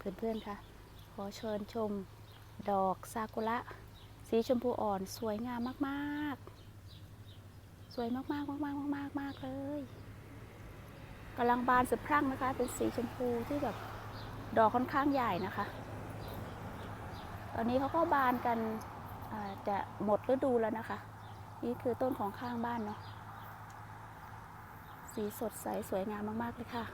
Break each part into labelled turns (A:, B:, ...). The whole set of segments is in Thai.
A: เพื่อนๆค่ะ ขอเชิญชมดอกซากุระสีชมพูอ่อนสวยงามมากๆ สวยมากๆมากๆมากๆมากเลยกำลังบานสะพรั่งนะคะ เป็นสีชมพูที่แบบดอกค่อนข้างใหญ่นะคะ ตอนนี้เขาก็บานกันจะหมดฤดูแล้วนะคะ นี่คือต้นของข้างบ้านเนาะสีสดใสสวยงามมากๆเลยค่ะ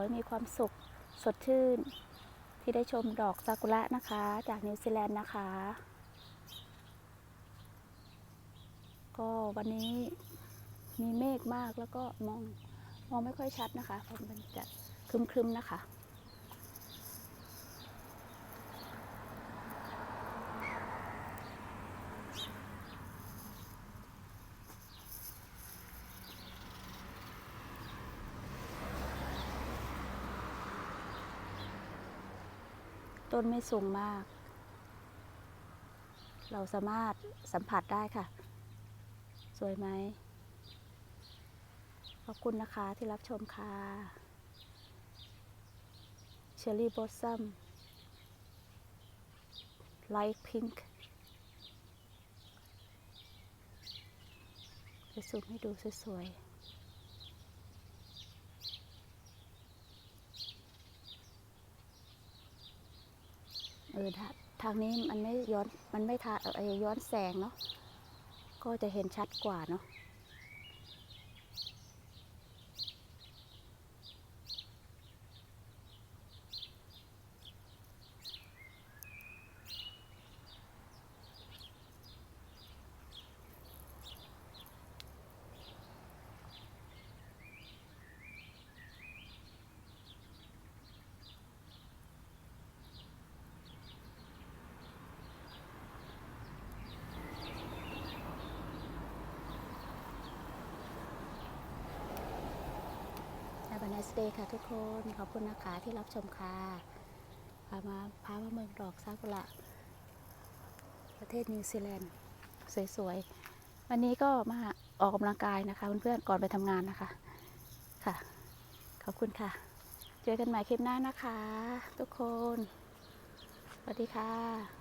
A: ให้มีความสุขสดชื่น ที่ได้ชมดอกซากุระนะคะ จากนิวซีแลนด์นะคะ ก็วันนี้มีเมฆมากแล้วก็มองมองไม่ค่อยชัดนะคะ เพราะมันจะครึมๆนะคะ ต้นไม่สูงมาก เราสามารถสัมผัสได้ค่ะ สวยไหม ขอบคุณนะคะที่รับชมค่ะเชอร์รี่บ s ส o มไลท์พิงค์จะซูมให้ดูสวยๆ ออทาทางนี้มันไม่ย้อนมันไม่ทาเออย้อนแสงเนาะก็จะเห็นชัดกว่าเนาะ nice day ค่ะทุกคน ขอบคุณนะคะที่รับชมค่ะพามาพามาเมืองดอกซากุระ ประเทศนิวซีแลนด์ สวยๆ วันนี้ก็มาออกกำลังกายนะคะ เพื่อนๆ ก่อนไปทำงานนะคะ ค่ะ ขอบคุณค่ะ เจอกันใหม่คลิปหน้านะคะ ทุกคน สวัสดีค่ะ